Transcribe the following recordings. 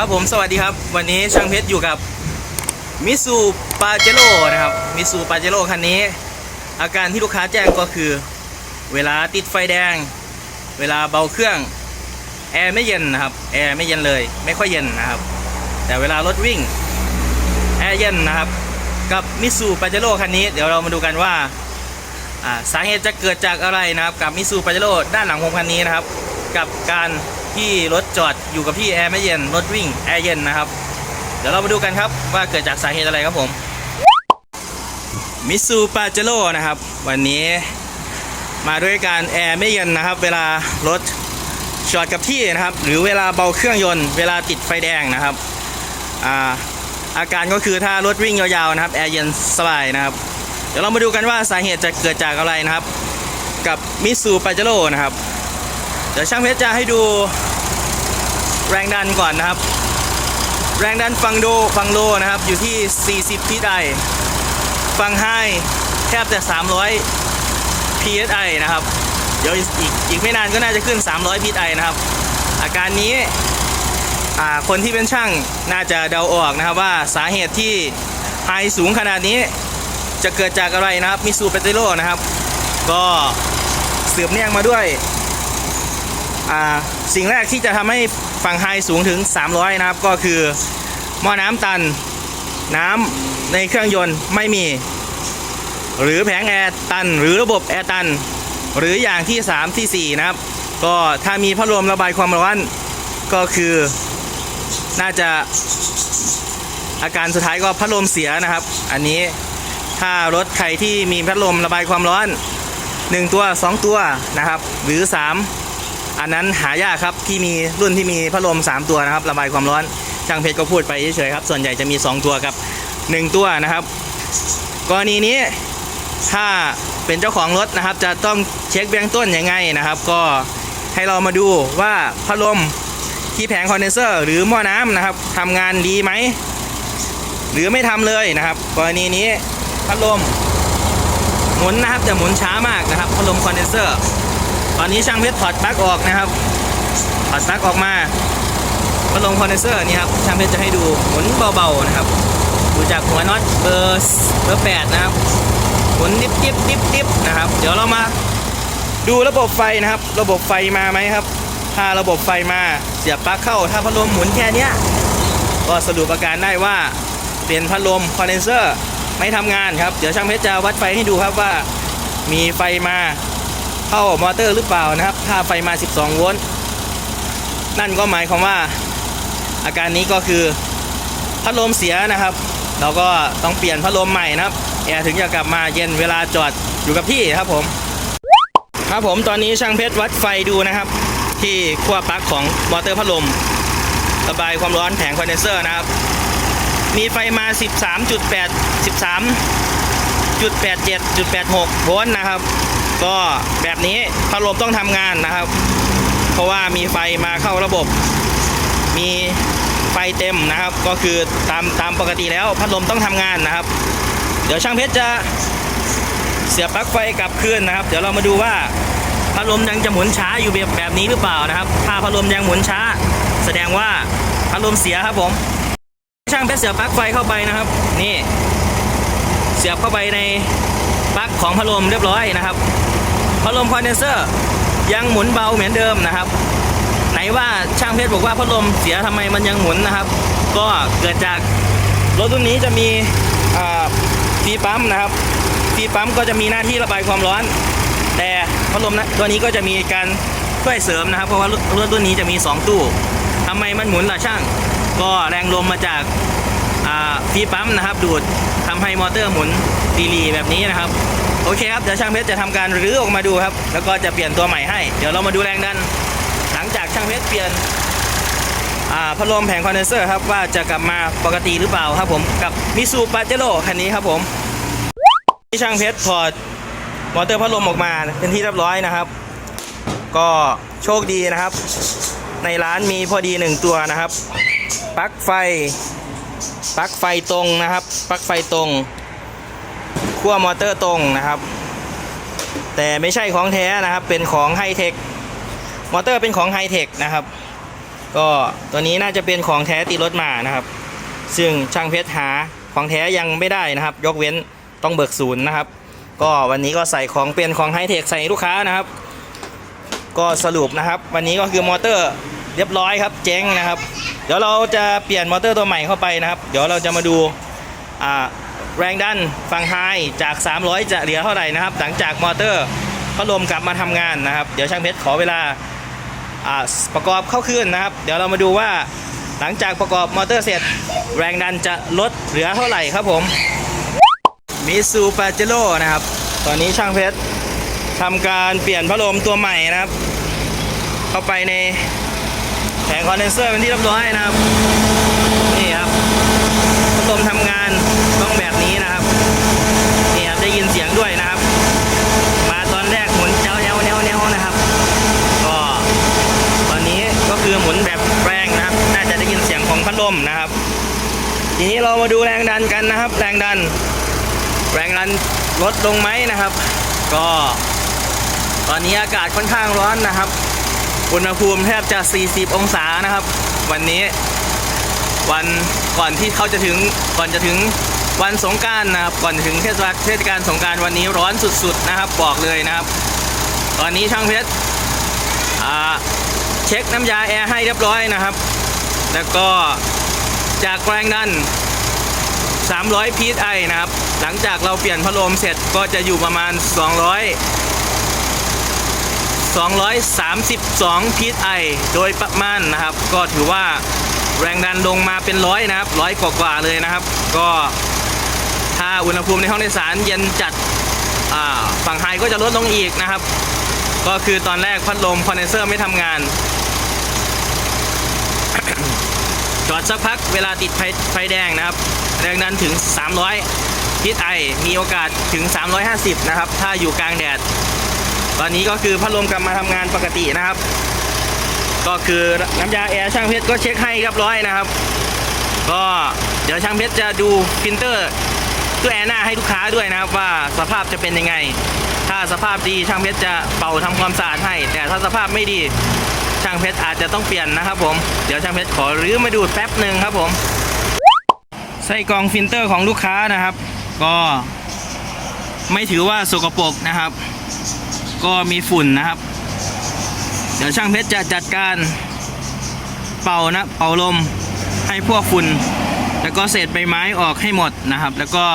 ครับผมสวัสดีครับ วันนี้ช่างเพชรอยู่กับมิสูปาเจโร่นะครับมิสูปาเจโร่คันนี้ อาการที่ลูกค้าแจ้งก็คือ เวลาติดไฟแดง เวลาเบาเครื่องแอร์ไม่เย็นนะครับแอร์ไม่เย็นเลยไม่ค่อยเย็นนะครับ แต่เวลารถวิ่งแอร์เย็นนะครับกับมิสูปาเจโร่คันนี้เดี๋ยวเรามาดูกันว่าสาเหตุจะเกิดจากอะไรนะครับ กับมิสูปาเจโร่ด้านหลังผมคันนี้นะครับ กับการ ที่รถจอดอยู่กับที่แอร์ไม่เย็นรถวิ่งแอร์เย็นนะครับ เดี๋ยวเรามาดูกันครับว่าเกิดจากสาเหตุอะไรครับผมมิสูปาเจโร่นะครับ วันนี้มาด้วยการแอร์ไม่เย็นนะครับ เวลารถจอดกับที่นะครับ หรือเวลาเบาเครื่องยนต์เวลาติดไฟแดงนะครับอ่าอาการก็คือถ้ารถวิ่งยาวๆนะครับแอร์เย็นสบายนะครับ เดี๋ยวเรามาดูกันว่าสาเหตุจะเกิดจากอะไรนะครับ กับมิสูปาเจโร่นะครับเดี๋ยวช่างเพชรจะให้ดู แรงดันก่อนนะครับ แรงดันฟังโดฟังโลนะครับอยู่ที่ 40 psi ฟังไฮแทบจะ 300 psi นะครับ เดี๋ยวอีกอีกไม่นานก็น่าจะขึ้น 300 psi นะครับ อาการนี้คนที่เป็นช่างน่าจะเดาออกนะครับว่าสาเหตุที่ไฮสูงขนาดนี้จะเกิดจากอะไรนะครับมิสูเปเตโรนะครับ ก็สืบเนื่องมาด้วย สิ่งแรกที่จะทำให้ ฝั่งไฮสูงถึง 300 นะครับ ก็คือหม้อน้ำตันน้ำในเครื่องยนต์ไม่มี หรือแผงแอร์ตัน หรือระบบแอร์ตัน หรืออย่างที่ 3 ที่ 4 นะครับ ก็ถ้ามีพัดลมระบายความร้อนก็คือน่าจะอาการสุดท้ายก็พัดลมเสียนะครับ อันนี้ถ้ารถใครที่มีพัดลมระบายความร้อน 1 ตัว 2 ตัวนะครับ หรือ 3 อันนั้นหายากครับที่มีรุ่นที่มีพัดลม 3 ตัวนะครับ ระบายความร้อนช่างเพชรก็พูดไปเฉยๆครับ ส่วนใหญ่จะมี 2 ตัวกับ 1 ตัวนะครับกรณีนี้ถ้าเป็นเจ้าของรถนะครับ จะต้องเช็คเบื้องต้นยังไงนะครับ ก็ให้เรามาดูว่าพัดลมที่แผงคอนเดนเซอร์ หรือหม้อน้ำนะครับทำงานดีไหมหรือไม่ทำเลยนะครับ กรณีนี้พัดลมหมุนนะครับจะหมุนช้ามากนะครับพัดลมคอนเดนเซอร์ ตอนนี้ช่างเพชรถอดปลั๊กออกนะครับถอดปลั๊กออกมาพัดลมคอนเดนเซอร์นี่ครับช่างเพชรจะให้ดูหมุนเบาๆนะครับดูจากหัวน็อตเบอร์เบอร์แปดนะครับหมุนดิบดิบดิบดิบนะครับ เดี๋ยวเรามาดูระบบไฟนะครับ ระบบไฟมาไหมครับ ถ้าระบบไฟมาเสียบปลั๊กเข้า ถ้าพัดลมหมุนแค่เนี้ยก็สรุปอาการได้ว่าเป็นพัดลมคอนเดนเซอร์ไม่ทำงานครับ เดี๋ยวช่างเพชรจะวัดไฟให้ดูครับว่ามีไฟมา เข้ามอเตอร์หรือเปล่านะครับ ถ้าไฟมา 12 โวลต์นั่นก็หมายความว่าอาการนี้ก็คือพัดลมเสียนะครับ เราก็ต้องเปลี่ยนพัดลมใหม่นะครับแอร์ถึงจะกลับมาเย็นเวลาจอดอยู่กับที่ครับผมครับผมตอนนี้ช่างเพชรวัดไฟดูนะครับ ที่ขั้วปลั๊กของมอเตอร์พัดลมระบายความร้อนแผงคอนเดนเซอร์นะครับ มีไฟมา 13.8 13.87.86 โวลต์นะครับ ก็แบบนี้พัดลมต้องทำงานนะครับ เพราะว่ามีไฟมาเข้าระบบ มีไฟเต็มนะครับ ก็คือตามตามปกติแล้วพัดลมต้องทำงานนะครับ เดี๋ยวช่างเพชรจะเสียบปลั๊กไฟกลับคืนนะครับ เดี๋ยวเรามาดูว่าพัดลมยังจะหมุนช้าอยู่แบบแบบนี้หรือเปล่านะครับ ถ้าพัดลมยังหมุนช้า แสดงว่าพัดลมเสียครับผม ช่างเพชรเสียบปลั๊กไฟเข้าไปนะครับ นี่ เสียบเข้าไปในปลั๊กของพัดลมเรียบร้อยนะครับ พัดลมคอนเดนเซอร์ยังหมุนเบาเหมือนเดิมนะครับ ไหนว่าช่างเพชรบอกว่าพัดลมเสียทำไมมันยังหมุนนะครับ ก็เกิดจากรถรุ่นนี้จะมีฟีปั๊มนะครับฟีปั๊มก็จะมีหน้าที่ระบายความร้อน แต่พัดลมนะตัวนี้ก็จะมีการช่วยเสริมนะครับ เพราะว่ารถรถรุ่นนี้จะมี 2 ตู้ทำไมมันหมุนล่ะช่าง ก็แรงลมมาจากฟีปั๊มนะครับ ดูดทำให้มอเตอร์หมุนดีลีแบบนี้นะครับ โอเคครับเดี๋ยวช่างเพชรจะทำการรื้อออกมาดูครับ แล้วก็จะเปลี่ยนตัวใหม่ให้ เดี๋ยวเรามาดูแรงดัน หลังจากช่างเพชรเปลี่ยนพัดลมแผงคอนเดนเซอร์ครับว่าจะกลับมาปกติหรือเปล่าครับผมกับมิซูปาเจโร่คันนี้ครับผมที่ช่างเพชรถอดมอเตอร์พัดลมออกมาเป็นที่เรียบร้อยนะครับ ก็โชคดีนะครับ ในร้านมีพอดีหนึ่งตัวนะครับปลั๊กไฟปลั๊กไฟตรงนะครับปลั๊กไฟตรง ขั้วมอเตอร์ตรงนะครับ แต่ไม่ใช่ของแท้นะครับ เป็นของไฮเทค มอเตอร์เป็นของไฮเทคนะครับ ก็ตัวนี้น่าจะเป็นของแท้ติดรถมานะครับ ซึ่งช่างเพชรหาของแท้ยังไม่ได้นะครับ ยกเว้นต้องเบิกศูนย์นะครับ ก็วันนี้ก็ใส่ของเป็นของไฮเทคใส่ลูกค้านะครับ ก็สรุปนะครับ วันนี้ก็คือมอเตอร์เรียบร้อยครับเจ๊งนะครับ เดี๋ยวเราจะเปลี่ยนมอเตอร์ตัวใหม่เข้าไปนะครับ เดี๋ยวเราจะมาดูอ่า แรงดันฝั่งไฮจาก 300 จะเหลือเท่าไหร่นะครับ หลังจากมอเตอร์พัดลมกลับมาทำงานนะครับ เดี๋ยวช่างเพชรขอเวลาอ่าประกอบเข้าคืนนะครับ เดี๋ยวเรามาดูว่าหลังจากประกอบมอเตอร์เสร็จ แรงดันจะลดเหลือเท่าไหร่ครับผมมิซูปาเจโร่นะครับ ตอนนี้ช่างเพชรทำการเปลี่ยนพัดลมตัวใหม่นะครับ เข้าไปในแผงคอนเดนเซอร์เป็นที่เรียบร้อยนะครับ นี่ครับพัดลมทำงาน ต้องแบบนี้นะครับนี่ครับได้ยินเสียงด้วยนะครับ มาตอนแรกหมุนเจ้าแนวแนวแนวนะครับ ก็ตอนนี้ก็คือหมุนแบบแรงนะครับ น่าจะได้ยินเสียงของพัดลมนะครับ ทีนี้เรามาดูแรงดันกันนะครับ แรงดัน แรงดันลดลงไหมนะครับ ก็ ตอนนี้อากาศค่อนข้างร้อนนะครับอุณหภูมิแทบจะ 40 องศานะครับ วันนี้วันก่อนที่เขาจะถึงก่อนจะถึง วันสงการนะครับก่อนถึงเทศกาลเทศกาลสงการวันนี้ร้อนสุดๆนะครับบอกเลยนะครับ ตอนนี้ช่างเพชรเช็คน้ำยาแอร์ให้เรียบร้อยนะครับ แล้วก็จากแรงดัน 300 psi นะครับ หลังจากเราเปลี่ยนพัดลมเสร็จก็จะอยู่ประมาณ 200 232 psi โดยประมาณนะครับ ก็ถือว่าแรงดันลงมาเป็นร้อยนะครับร้อยกว่าๆเลยนะครับ ก็ อุณหภูมิในห้องโดยสารเย็นจัดฝั่งไฮก็จะลดลงอีกนะครับ ก็คือตอนแรกพัดลมคอนเดนเซอร์ไม่ทำงาน จอดสักพักเวลาติดไฟไฟแดงนะครับแรงดันถึง 300พิษไอมีโอกาสถึง 350 นะครับ ถ้าอยู่กลางแดด ตอนนี้ก็คือพัดลมกลับมาทำงานปกตินะครับ ก็คือน้ำยาแอร์ช่างเพชรก็เช็คให้เรียบร้อยนะครับ ก็เดี๋ยวช่างเพชรจะดูฟิลเตอร์ ตัวแอร์หน้าให้ลูกค้าด้วยนะครับว่าสภาพจะเป็นยังไง ถ้าสภาพดีช่างเพชรจะเป่าทำความสะอาดให้ แต่ถ้าสภาพไม่ดีช่างเพชรอาจจะต้องเปลี่ยนนะครับผมเดี๋ยวช่างเพชรขอรื้อมาดูแป๊บหนึ่งครับผมไส้กรองฟิลเตอร์ของลูกค้านะครับ ก็ไม่ถือว่าสกปรกนะครับ ก็มีฝุ่นนะครับ เดี๋ยวช่างเพชรจะจัดการเป่านะเป่าลมให้พวกฝุ่น แล้วก็เศษใบไม้ออกให้หมดนะครับ แล้วก็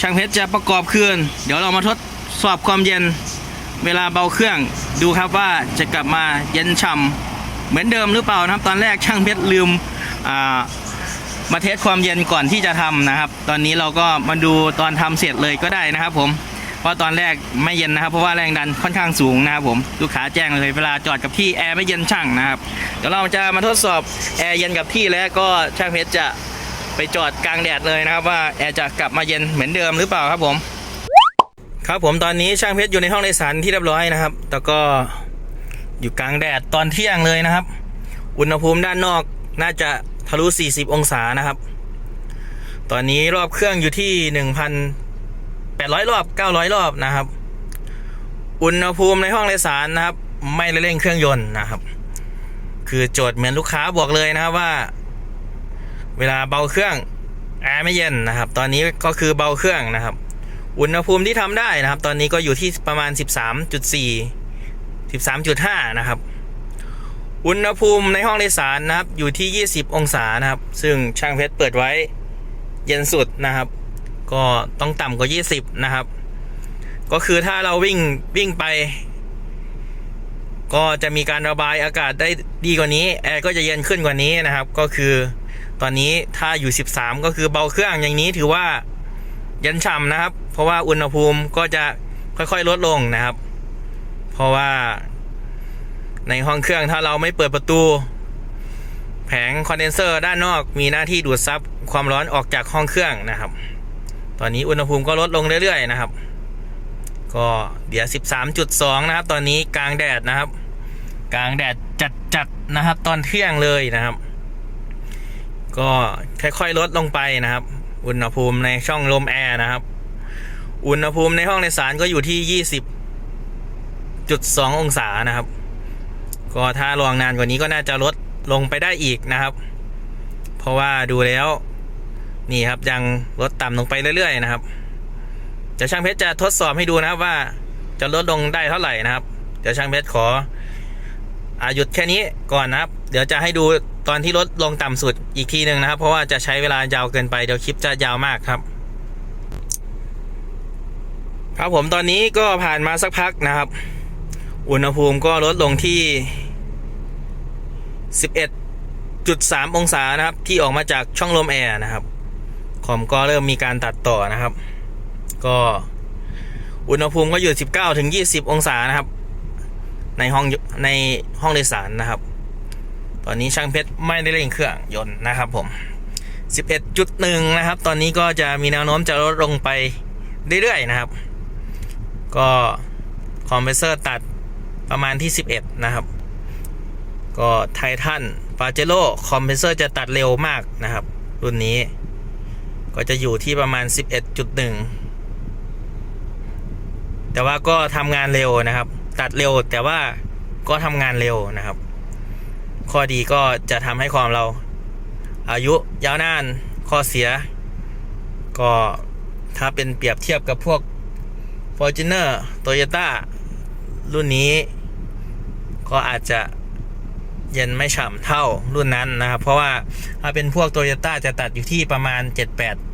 ช่างเพชรจะประกอบเครื่องเดี๋ยวเรามาทดสอบความเย็นเวลาเบาเครื่องดูครับว่าจะกลับมาเย็นฉ่ำเหมือนเดิมหรือเปล่านะครับ ตอนแรกช่างเพชรลืมมาเทสความเย็นก่อนที่จะทำนะครับ ตอนนี้เราก็มาดูตอนทำเสร็จเลยก็ได้นะครับผม เพราะตอนแรกไม่เย็นนะครับ เพราะว่าแรงดันค่อนข้างสูงนะครับผมลูกค้าแจ้งเลยเวลาจอดกับที่แอร์ไม่เย็นช่างนะครับเดี๋ยวเราจะมาทดสอบแอร์เย็นกับที่แล้วก็ช่างเพชรจะไปจอดกลางแดดเลยนะครับ ว่าแอร์จะกลับมาเย็นเหมือนเดิมหรือเปล่าครับผม ครับผมตอนนี้ช่างเพชรอยู่ในห้องโดยสารที่เรียบร้อยนะครับแล้วก็อยู่กลางแดดตอนเที่ยงเลยนะครับ อุณหภูมิด้านนอกน่าจะทะลุ 40 องศานะครับ ตอนนี้รอบเครื่องอยู่ที่ 1,000 800 รอบ 900 รอบนะครับ อุณหภูมิในห้องโดยสารนะครับ ไม่เร่งเครื่องยนต์นะครับ คือโจทย์เหมือนลูกค้าบอกเลยนะครับว่า เวลาเบาเครื่องแอร์ไม่เย็นนะครับ ตอนนี้ก็คือเบาเครื่องนะครับ อุณหภูมิที่ทำได้นะครับ ตอนนี้ก็อยู่ที่ประมาณ 13.4 13.5 นะครับ อุณหภูมิในห้องโดยสารนะครับ อยู่ที่ 20 องศานะครับ ซึ่งช่างเพชรเปิดไว้เย็นสุดนะครับ ก็ต้องต่ำกว่า 20 นะครับ ก็คือถ้าเราวิ่งวิ่งไป ก็จะมีการระบายอากาศได้ดีกว่านี้ แอร์ก็จะเย็นขึ้นกว่านี้นะครับ ก็คือตอนนี้ถ้าอยู่ 13 ก็คือเบาเครื่องอย่างนี้ถือว่าเย็นฉ่ำนะครับ เพราะว่าอุณหภูมิก็จะค่อยๆลดลงนะครับ เพราะว่าในห้องเครื่องถ้าเราไม่เปิดประตู แผงคอนเดนเซอร์ด้านนอกมีหน้าที่ดูดซับความร้อนออกจากห้องเครื่องนะครับ ตอนนี้อุณหภูมิก็ลดลงเรื่อยๆนะครับ ก็เดี๋ยว 13.2 นะครับ ตอนนี้กลางแดดนะครับ กลางแดดจัดๆนะครับ ตอนเที่ยงเลยนะครับ ก็ค่อยๆลดลงไปนะครับ อุณหภูมิในช่องลมแอร์นะครับ อุณหภูมิในห้องโดยสารก็อยู่ที่ 20.2 องศานะครับกก็ถ้าลองนานกว่านี้ก็น่าจะลดลงไปได้อีกนะครับ เพราะว่าดูแล้ว นี่ครับยังลดต่ำลงไปเรื่อยๆนะครับเดี๋ยวช่างเพชรจะทดสอบให้ดูนะครับว่าจะลดลงได้เท่าไหร่นะครับ เดี๋ยวช่างเพชรขออาหยุดแค่นี้ก่อนนะครับ เดี๋ยวจะให้ดูตอนที่ลดลงต่ำสุดอีกทีหนึ่งนะครับ เพราะว่าจะใช้เวลายาวเกินไปเดี๋ยวคลิปจะยาวมากครับ ครับผมตอนนี้ก็ผ่านมาสักพักนะครับ อุณหภูมิก็ลดลงที่ 11.3 องศานะครับ ที่ออกมาจากช่องลมแอร์นะครับ คอมก็เริ่มมีการตัดต่อนะครับ ก็อุณหภูมิก็อยู่ 19ถึง20 องศานะครับ ในห้องในห้องโดยสารนะครับ ตอนนี้ช่างเพชรไม่ได้เร่งเครื่องยนต์นะครับผม 11.1 นะครับ ตอนนี้ก็จะมีแนวโน้มจะลดลงไปเรื่อยๆนะครับ ก็คอมเพรสเซอร์ตัดประมาณที่ 11 นะครับ ก็ไททันปาเจโร่คอมเพรสเซอร์จะตัดเร็วมากนะครับ รุ่นนี้ ก็จะอยู่ที่ประมาณ 11.1 แต่ว่าก็ทำงานเร็วนะครับ ตัดเร็วแต่ว่าก็ทำงานเร็วนะครับ ข้อดีก็จะทำให้ความเรา อายุยาวนานข้อเสีย ก็ถ้าเป็นเปรียบเทียบกับพวก Fortuner Toyota รุ่นนี้ ก็อาจจะเย็นไม่ฉ่ำเท่ารุ่นนั้นนะครับ เพราะว่าถ้าเป็นพวก Toyota จะตัดอยู่ที่ประมาณ 78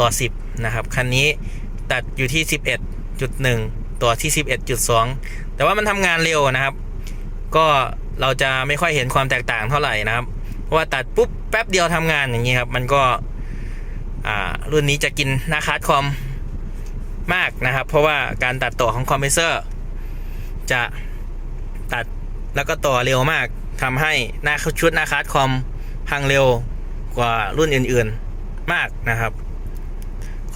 ต่อ 10 นะครับ คันนี้ตัดอยู่ที่ 11.1 ต่อที่ 11.2 แต่ว่ามันทำงานเร็วนะครับ ก็เราจะไม่ค่อยเห็นความแตกต่างเท่าไหร่นะครับ เพราะว่าตัดปุ๊บแป๊บเดียวทำงานอย่างนี้ครับ มันก็รุ่นนี้จะกินหน้าคาร์ดคอมมากนะครับ เพราะว่าการตัดต่อของคอมเพรสเซอร์ จะตัดแล้วก็ต่อเร็วมากทำให้หน้าชุดหน้าคาร์ดคอมพังเร็วกว่ารุ่นอื่นๆมากนะครับ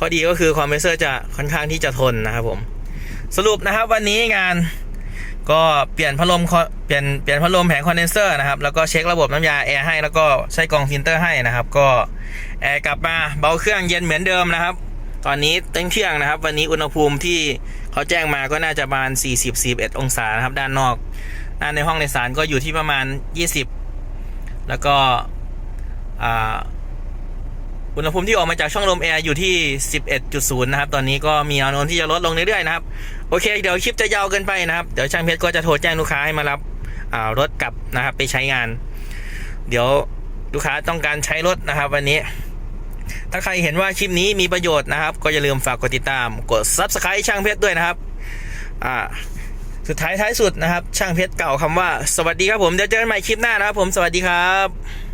ข้อดีก็คือคอมเพรสเซอร์จะค่อนข้างที่จะทนนะครับผม สรุปนะครับวันนี้งานก็เปลี่ยนพัดลมคอเปลี่ยนเปลี่ยนพัดลมแผงคอนเดนเซอร์นะครับ แล้วก็เช็คระบบน้ำยาแอร์ให้แล้วก็ใช้กรองฟิลเตอร์ให้นะครับ ก็แอร์กลับมาเบาเครื่องเย็นเหมือนเดิมนะครับ ตอนนี้เต็งเที่ยงนะครับ วันนี้อุณหภูมิที่เขาแจ้งมาก็น่าจะประมาณ 40-41 องศานะครับ ด้านนอกด้านในห้องในสารก็อยู่ที่ประมาณ 20 แล้วก็อ่า อุณหภูมิที่ออกมาจากช่องลมแอร์อยู่ที่ 11.0 นะครับ ตอนนี้ก็มีแนวโน้มที่จะลดลงเรื่อยๆนะครับ โอเค เดี๋ยวคลิปจะยาวเกินไปนะครับ เดี๋ยวช่างเพชรก็จะโทรแจ้งลูกค้าให้มารับรถกลับนะครับ ไปใช้งาน เดี๋ยวลูกค้าต้องการใช้รถนะครับ วันนี้ ถ้าใครเห็นว่าคลิปนี้มีประโยชน์นะครับ ก็อย่าลืมฝากกดติดตาม กด Subscribe ช่างเพชรด้วยนะครับ อ่า สุดท้ายท้ายสุดนะครับ ช่างเพชรเก่าคำว่า สวัสดีครับผม เดี๋ยวเจอกันใหม่คลิปหน้านะครับผม สวัสดีครับ